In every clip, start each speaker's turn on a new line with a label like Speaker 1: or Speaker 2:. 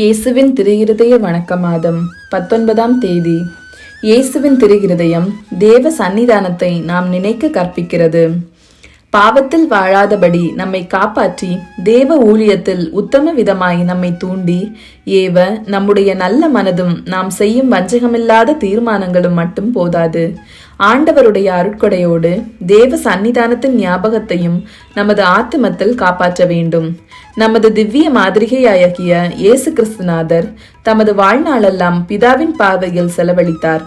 Speaker 1: இயேசுவின் திருகிருதய வணக்க மாதம் பத்தொன்பதாம் தேதி. இயேசுவின் திருகிருதயம் தேவ சன்னிதானத்தை நாம் நினைக்க கற்பிக்கிறது. பாவத்தில் வாழாதபடி நம்மை காப்பாற்றி தேவ ஊழியத்தில் உத்தம விதமாய் நம்மை தூண்டி ஏவ நம்முடைய நல்ல மனதும் நாம் செய்யும் வஞ்சகமில்லாத தீர்மானங்களும் மட்டும் போதாது. ஆண்டவருடைய அருட்கொடையோடு தேவ சன்னிதானத்தின் ஞாபகத்தையும் நமது ஆத்திமத்தில் காப்பாற்ற வேண்டும். நமது திவ்ய மாதிரிகையாகிய இயேசு கிறிஸ்துநாதர் தமது வாழ்நாளெல்லாம் பிதாவின் பார்வையில் செலவழித்தார்.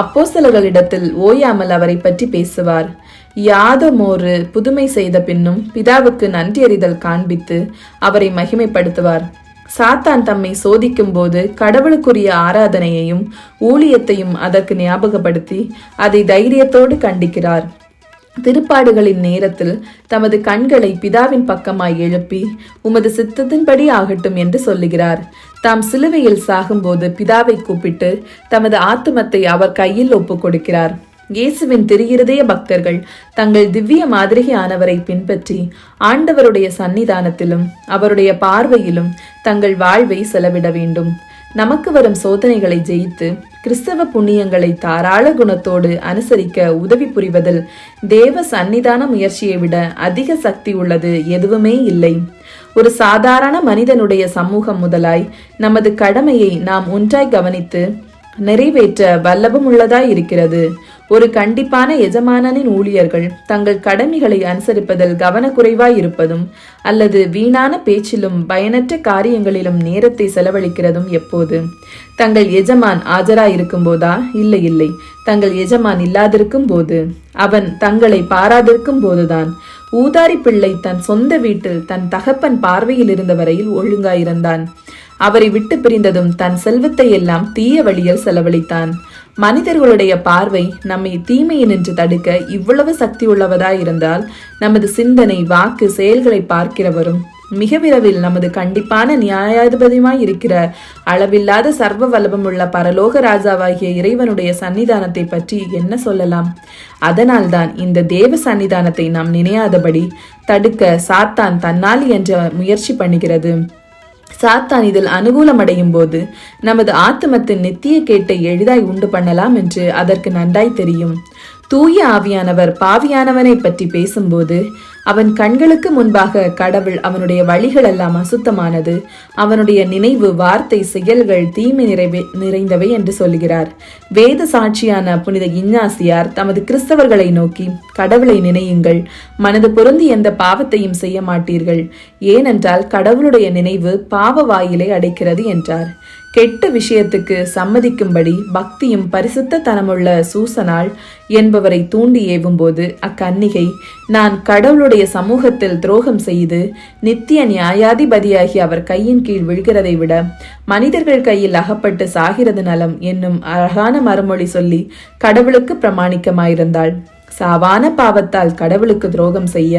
Speaker 1: அப்போ சிலர்களிடத்தில் ஓயாமல் அவரை பற்றி பேசுவார். யாதமோரு புதுமை செய்த பின்னும் பிதாவுக்கு நன்றியறிதல் காண்பித்து அவரை மகிமைப்படுத்துவார். சாத்தான் தம்மை சோதிக்கும் போது கடவுளுக்குரிய ஆராதனையையும் ஊழியத்தையும் அதற்கு ஞாபகப்படுத்தி அதை தைரியத்தோடு கண்டிக்கிறார். திருப்பாடுகளின் நேரத்தில் தமது கண்களை பிதாவின் பக்கமாய் எழுப்பி உமது சித்தத்தின்படி ஆகட்டும் என்று சொல்லுகிறார். தாம் சிலுவையில் சாகும்போது பிதாவை கூப்பிட்டு தமது ஆத்துமத்தை அவர் கையில் ஒப்புக் கொடுக்கிறார். இயேசுவின் திருகிருதய பக்தர்கள். தங்கள் திவ்ய மாதிரியானவரை பின்பற்றி ஆண்டவருடைய சன்னிதானத்திலும் அவருடைய பார்வையிலும் தங்கள் வாழ்வை செலவிட வேண்டும். நமக்கு வரும் சோதனைகளை ஜெயித்து கிறிஸ்தவ புண்ணியங்களை தாராள குணத்தோடு அனுசரிக்க உதவி புரிவதில் தேவ சன்னிதான முயற்சியை விட அதிக சக்தி உள்ளது எதுவுமே இல்லை. ஒரு சாதாரண மனிதனுடைய சமூகம் முதலாய் நமது கடமையை நாம் ஒன்றாய் கவனித்து நிறைவேற்ற வல்லபம் உள்ளதாய் இருக்கிறது. ஒரு கண்டிப்பான எஜமானனின் ஊழியர்கள் தங்கள் கடமைகளை அனுசரிப்பதில் கவனக்குறைவாய் இருப்பதும் அல்லது வீணான பேச்சிலும் பயனற்ற காரியங்களிலும் நேரத்தை செலவழிக்கிறதும் எப்போது? தங்கள் எஜமான் ஆஜராயிருக்கும் போதா இல்லை இல்லை. தங்கள் எஜமான் இல்லாதிருக்கும் போது அவன் தங்களை பாராதிருக்கும் போதுதான் ஊதாரி பிள்ளை தன் சொந்த வீட்டில் தன் தகப்பன் பார்வையில் இருந்த வரையில் ஒழுங்காயிருந்தான். அவரை விட்டு பிரிந்ததும் தன் செல்வத்தை எல்லாம் தீய வழியில் செலவழித்தான். மனிதர்களுடைய பார்வை நம்மை தீமையினின்று தடுக்க இவ்வளவு சக்தி உள்ளவதாய் இருந்தால் நமது சிந்தனை வாக்கு செயல்களை பார்க்கிறவரும் மிக விரைவில் நமது கண்டிப்பான நியாயாதிபதியுமாய் இருக்கிற அளவில்லாத சர்வ வல்லபமுள்ள பரலோக ராஜாவாகிய இறைவனுடைய சன்னிதானத்தை பற்றி என்ன சொல்லலாம்? அதனால்தான் இந்த தேவ சன்னிதானத்தை நாம் நினையாதபடி தடுக்க சாத்தான் தன்னால் என்ற முயற்சி பண்ணுகிறது. சாத்தான் இதில் அனுகூலமடையும் போது நமது ஆத்மத்தின் நித்திய கேட்டை எளிதாய் உண்டு பண்ணலாம் என்று அதற்கு நன்றாய் தெரியும். தூய ஆவியானவர் பாவியானவனை பற்றி பேசும்போது அவன் கண்களுக்கு முன்பாக கடவுள் அவனுடைய வழிகள் எல்லாம் அசுத்தமானது. அவனுடைய நினைவு வார்த்தை செயல்கள் தீமை நிறைவே நிறைந்தவை என்று சொல்கிறார் வேத சாட்சியான புனித இஞ்ஞாசியார் தமது கிறிஸ்தவர்களை நோக்கி கடவுளை நினையுங்கள். மனது பொருந்தி எந்த பாவத்தையும் செய்ய மாட்டீர்கள். ஏனென்றால் கடவுளுடைய நினைவு பாவ வாயிலை அடைக்கிறது என்றார். கெட்ட விஷயத்துக்கு சம்மதிக்கும்படி பக்தியும் பரிசுத்த தனமுள்ள சூசனாள் என்பவரை தூண்டி ஏவும்போது அக்கன்னிகை நான் கடவுளுடைய சமூகத்தில் துரோகம் செய்து நித்திய நியாயாதிபதியாகி அவர் கையின் கீழ் விழுகிறதை விட மனிதர்கள் கையில் அகப்பட்டு சாகிறது நலம் என்னும் அழகான மறுமொழி சொல்லி கடவுளுக்கு பிரமாணிக்கமாயிருந்தாள். சாவான பாவத்தால் கடவுளுக்கு துரோகம் செய்ய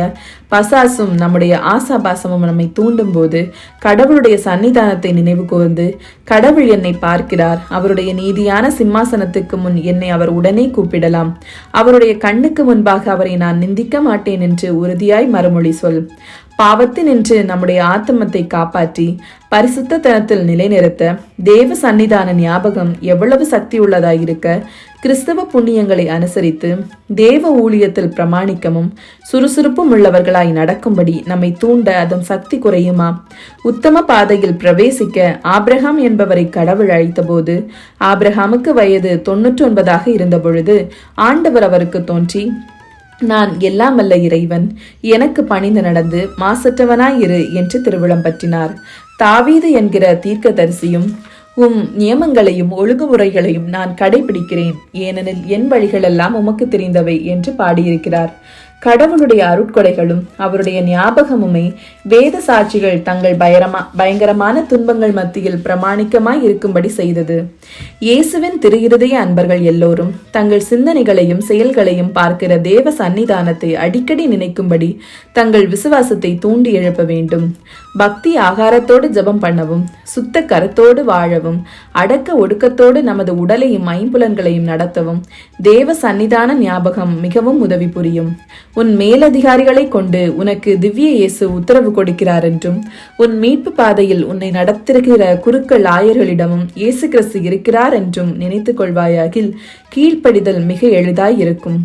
Speaker 1: பசாசும் நம்முடைய ஆசாபாசமும் நம்மை தூண்டும் போது கடவுளுடைய சன்னிதானத்தை நினைவு கூர்ந்து கடவுள் என்னை பார்க்கிறார். அவருடைய நீதியான சிம்மாசனத்துக்கு முன் என்னை அவர் உடனே கூப்பிடலாம். அவருடைய கண்ணுக்கு முன்பாக அவரை நான் நிந்திக்க மாட்டேன் என்று உறுதியாய் மறுமொழி சொல். பாவத்தினின்று நம்முடைய ஆத்தமத்தை காப்பாற்றி பரிசுத்த தனத்தில் நிலைநிறுத்த தேவ சன்னிதான ஞாபகம் எவ்வளவு சக்தி உள்ளதாயிருக்க கிறிஸ்தவ புண்ணியங்களை அனுசரித்து தேவ ஊழியத்தில் பிரமாணிக்கமும் சுறுசுறுப்பும் உள்ளவர்களாய் நடக்கும்படி நம்மை தூண்ட அதன் சக்தி குறையுமா? உத்தம பாதையில் பிரவேசிக்க ஆப்ரஹாம் என்பவரை கடவுள் அழைத்தபோது ஆப்ரஹாமுக்கு வயது தொன்னூற்றி ஒன்பதாக இருந்தபொழுது ஆண்டவர் அவருக்கு தோன்றி நான் எல்லாம் வல்ல இறைவன் எனக்கு பணிந்து நடந்து மாசற்றவனாய் இரு என்று திருவிழம் பற்றினார் தாவீது என்கிற தீர்க்கதரிசியும் உம் நியமங்களையும் ஒழுங்குமுறைகளையும் நான் கடைபிடிக்கிறேன். ஏனெனில் என் வழிகளெல்லாம் உமக்கு தெரிந்தவை என்று பாடியிருக்கிறார். கடவுளுடைய அருட்கொடைகளும் அவருடைய ஞாபகமுமே வேத சாட்சிகள் தங்கள் பயரமா பயங்கரமான துன்பங்கள் மத்தியில் பிரமாணிக்கமாய் இருக்கும்படி செய்தது. இயேசுவின் திருகிருதய அன்பர்கள் எல்லோரும் தங்கள் சிந்தனைகளையும் செயல்களையும் பார்க்கிற தேவ சன்னிதானத்தை அடிக்கடி நினைக்கும்படி தங்கள் விசுவாசத்தை தூண்டி எழுப்ப வேண்டும். பக்தி ஆகாரத்தோடு ஜெபம் பண்ணவும் சுத்த கரத்தோடு வாழவும் அடக்க ஒடுக்கத்தோடு நமது உடலையும் ஐம்புலன்களையும் நடத்தவும் தேவ சன்னிதான ஞாபகம் மிகவும் உதவி புரியும். உன் மேலதிகாரிகளை கொண்டு உனக்கு திவ்ய இயேசு உத்தரவு கொடுக்கிறார் என்றும் உன் மீட்பு பாதையில் உன்னை நடத்திருக்கிற குருக்கள் ஆயர்களிடமும் இயேசு கிறிஸ்து இருக்கிறார் என்றும் நினைத்துக் கொள்வாயாகில் கீழ்ப்படிதல் மிக எளிதாய் இருக்கும்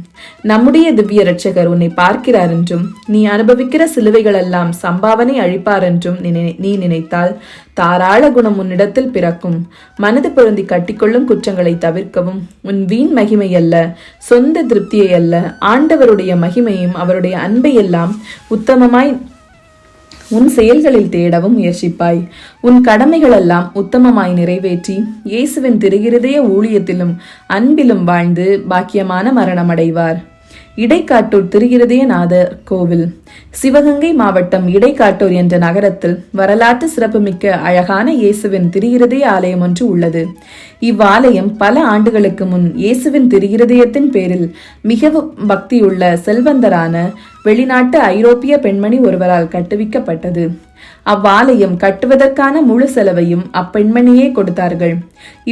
Speaker 1: நம்முடைய திவ்ய இரட்சகர் உன்னை பார்க்கிறார் என்றும் நீ அனுபவிக்கிற சிலுவைகளெல்லாம் சம்பாவனை அழிப்பார் என்றும் நினை- நீ நினைத்தால் தாராள குணம் உன்னிடத்தில் பிறக்கும். மனது பொருந்தி கட்டிக்கொள்ளும் குற்றங்களை தவிர்க்கவும். உன் வீண் மகிமை அல்ல சொந்த திருப்தியை அல்ல ஆண்டவருடைய மகிமையும் அவருடைய அன்பையெல்லாம் உத்தமமாய் உன் செயல்களில் தேடவும் முயற்சிப்பாய். உன் கடமைகளெல்லாம் உத்தமமாய் நிறைவேற்றி இயேசுவின் திருகிருதய ஊழியத்திலும் அன்பிலும் வாழ்ந்து பாக்கியமான மரணமடைவார். இடைக்காட்டூர் திருகிருதயநாதர் கோவில். சிவகங்கை மாவட்டம் இடைக்காட்டூர் என்ற நகரத்தில் வரலாற்று சிறப்புமிக்க அழகான இயேசுவின் திரிகிறதே ஆலயம் ஒன்று உள்ளது. இவ்வாலயம் பல ஆண்டுகளுக்கு முன் இயேசுவின் திரிகிருதயத்தின் பேரில் மிகவும் பக்தியுள்ள செல்வந்தரான வெளிநாட்டு ஐரோப்பிய பெண்மணி ஒருவரால் கட்டுவிக்கப்பட்டது. அவ்வாலயம் கட்டுவதற்கான முழு செலவையும் அப்பெண்மணியே கொடுத்தார்கள்.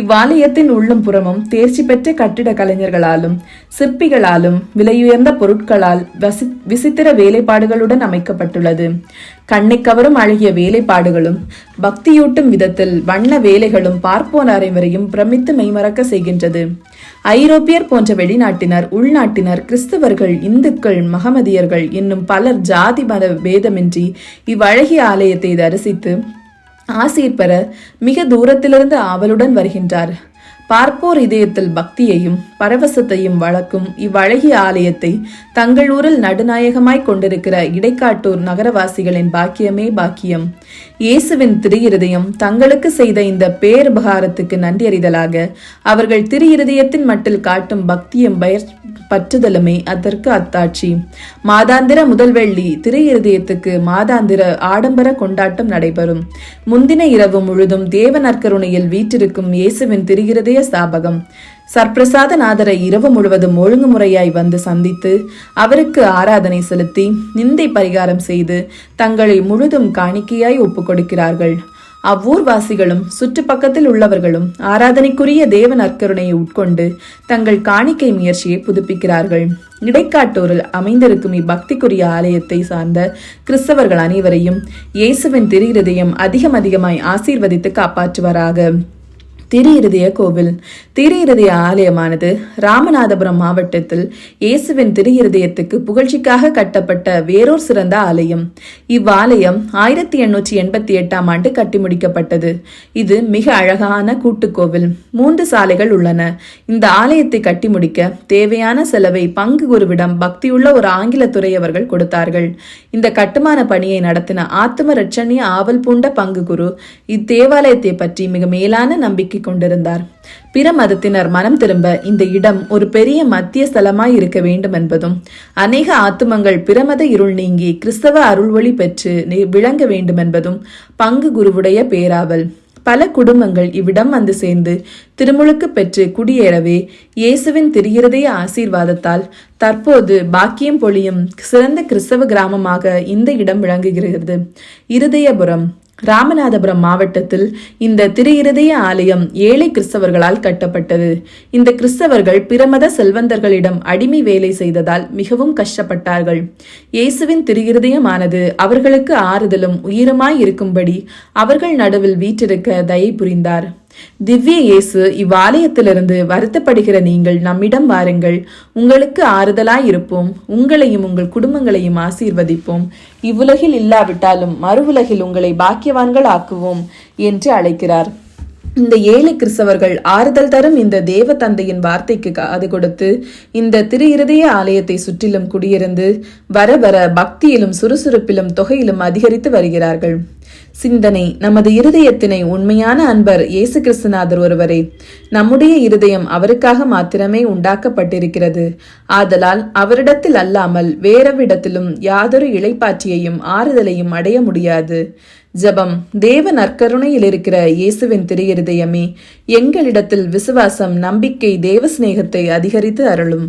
Speaker 1: இவ்வாலயத்தின் உள்ளும் புறமும் தேர்ச்சி பெற்ற கட்டிட கலைஞர்களாலும் சிற்பிகளாலும் விலையுயர்ந்த பொருட்களால் வசி விசித்திர வேலைப்பாடுகளுடன் அமைக்கப்பட்டுள்ளது. கண்ணை கவரும் அழகிய வேலைப்பாடுகளும் பக்தியூட்டும் விதத்தில் வண்ண வேலைகளும் பார்ப்போர் அனைவரையும் பிரமித்து மெய்மறக்க செய்கின்றது. ஐரோப்பியர் போன்ற வெளிநாட்டினர் உள்நாட்டினர் கிறிஸ்தவர்கள் இந்துக்கள் மகமதியர்கள் என்னும் பலர் ஜாதி மத பேதமின்றி இவ்வழகிய ஆலயத்தை தரிசித்து ஆசீர் பெற மிக தூரத்திலிருந்து ஆவலுடன் வருகின்றார். பார்ப்போர் இதயத்தில் பக்தியையும் பரவசத்தையும் வளர்க்கும் இவ்வழகிய ஆலயத்தை தங்கள் ஊரில் நடுநாயகமாய் கொண்டிருக்கிற இடைக்காட்டூர் நகரவாசிகளின் பாக்கியமே பாக்கியம். இயேசுவின் திருஇருதயம் தங்களுக்கு செய்த இந்த பேருபகாரத்துக்கு நன்றியறிதலாக அவர்கள் திருஇருதயத்தின் மட்டில் காட்டும் பக்தியும் பயர் பற்றுதலுமே அதற்கு அத்தாட்சி. மாதாந்திர முதல் வெள்ளி மாதாந்திர ஆடம்பர கொண்டாட்டம் நடைபெறும். முந்தின இரவு முழுதும் தேவ நற்கருணையில் வீற்றிருக்கும் இயேசுவின் திருகிருதய ஸ்தாபகம். சர்ப்பிரசாதநாதரை இரவு முழுவதும் ஒழுங்குமுறையாய் வந்து சந்தித்து அவருக்கு ஆராதனை செலுத்தி நிந்தை பரிகாரம் செய்து தங்களை முழுதும் காணிக்கையாய் ஒப்புக்கொடுக்கிறார்கள். அவ்வூர்வாசிகளும் சுற்றுப்பக்கத்தில் உள்ளவர்களும் ஆராதனைக்குரிய தேவ நற்கருணையை உட்கொண்டு தங்கள் காணிக்கை முயற்சியை புதுப்பிக்கிறார்கள். இடைக்காட்டூரில் அமைந்திருக்கும் இப்பக்திக்குரிய ஆலயத்தை சார்ந்த கிறிஸ்தவர்கள் அனைவரையும் இயேசுவின் திரு அதிகம் அதிகமாய் ஆசீர்வதித்து காப்பாற்றுவாராக. திரு இருதய கோவில் திரு இருதய ஆலயமானது ராமநாதபுரம் மாவட்டத்தில் இயேசுவின் திரு இருதயத்துக்கு புகழ்ச்சிக்காக கட்டப்பட்ட வேறோர் சிறந்த ஆலயம். இவ்வாலயம் ஆயிரத்தி எண்ணூற்றி எண்பத்தி எட்டாம் ஆண்டு கட்டி முடிக்கப்பட்டது. இது மிக அழகான கூட்டுக்கோவில். மூன்று சாலைகள் உள்ளன. இந்த ஆலயத்தை கட்டி முடிக்க தேவையான செலவை பங்கு குருவிடம் பக்தியுள்ள ஒரு ஆங்கில துறையவர்கள் கொடுத்தார்கள். இந்த கட்டுமான பணியை நடத்தின ஆத்தும ரட்சணிய ஆவல் பூண்ட பங்கு குரு இத்தேவாலயத்தை பற்றி மிக மேலான நம்பிக்கை கொண்டிருந்தார். பிற மதத்தினர் மனம் திரும்ப இந்த இடம் ஒரு பெரிய மத்திய ஸ்தலமாய் இருக்க வேண்டும் என்பதும் அநேக ஆத்துமங்கள் பிரமத இருள் நீங்கி கிறிஸ்தவ அருள்வொளி பெற்று விளங்க வேண்டும் என்பதும் பங்கு குருவுடைய பேராவல். பல குடும்பங்கள் இவ்விடம் வந்து சேர்ந்து திருமுழுக்கு பெற்று குடியேறவே இயேசுவின் திருகிருதய ஆசீர்வாதத்தால் தற்போது பாக்கியம் பொழியும் சிறந்த கிறிஸ்தவ கிராமமாக இந்த இடம் விளங்குகிறது. இருதயபுரம் ராமநாதபுரம் மாவட்டத்தில் இந்த திருஇருதய ஆலயம் ஏழை கிறிஸ்தவர்களால் கட்டப்பட்டது. இந்த கிறிஸ்தவர்கள் பிரமத செல்வந்தர்களிடம் அடிமை வேலை செய்ததால் மிகவும் கஷ்டப்பட்டார்கள். இயேசுவின் திருஇருதயமானது அவர்களுக்கு ஆறுதலும் உயிருமாய் இருக்கும்படி அவர்கள் நடுவில் வீற்றிருக்க தயை புரிந்தார். திவ்ய இயேசு இவ்வாலயத்திலிருந்து வருத்தப்படுகிற நீங்கள் நம்மிடம் வாருங்கள். உங்களுக்கு ஆறுதலாய் இருப்போம் உங்களையும் உங்கள் குடும்பங்களையும் ஆசீர்வதிப்போம். இவ்வுலகில் இல்லாவிட்டாலும் மறுவுலகில் உங்களை பாக்கியவான்கள் ஆக்குவோம் என்று அழைக்கிறார். இந்த ஏழு கிறிஸ்தவர்கள் ஆறுதல் தரும் இந்த தேவ தந்தையின் வார்த்தைக்கு காது கொடுத்து இந்த திரு இருதய ஆலயத்தை சுற்றிலும் குடியிருந்து வர வர பக்தியிலும் சுறுசுறுப்பிலும் தொகையிலும் அதிகரித்து வருகிறார்கள். சிந்தனை. நமது இருதயத்தினை உண்மையான அன்பர் இயேசு கிறிஸ்துநாதர் ஒருவரே நம்முடைய இருதயம் அவருக்காக மாத்திரமே உண்டாக்கப்பட்டிருக்கிறது. ஆதலால் அவரிடத்தில் அல்லாமல் வேறவிடத்திலும் யாதொரு இளைப்பாற்றியையும் ஆறுதலையும் அடைய முடியாது. ஜெபம். தேவ நற்கருணையில் இருக்கிற இயேசுவின் திரு இருதயமே எங்களிடத்தில் விசுவாசம் நம்பிக்கை தேவ சிநேகத்தை அதிகரித்து அருளும்.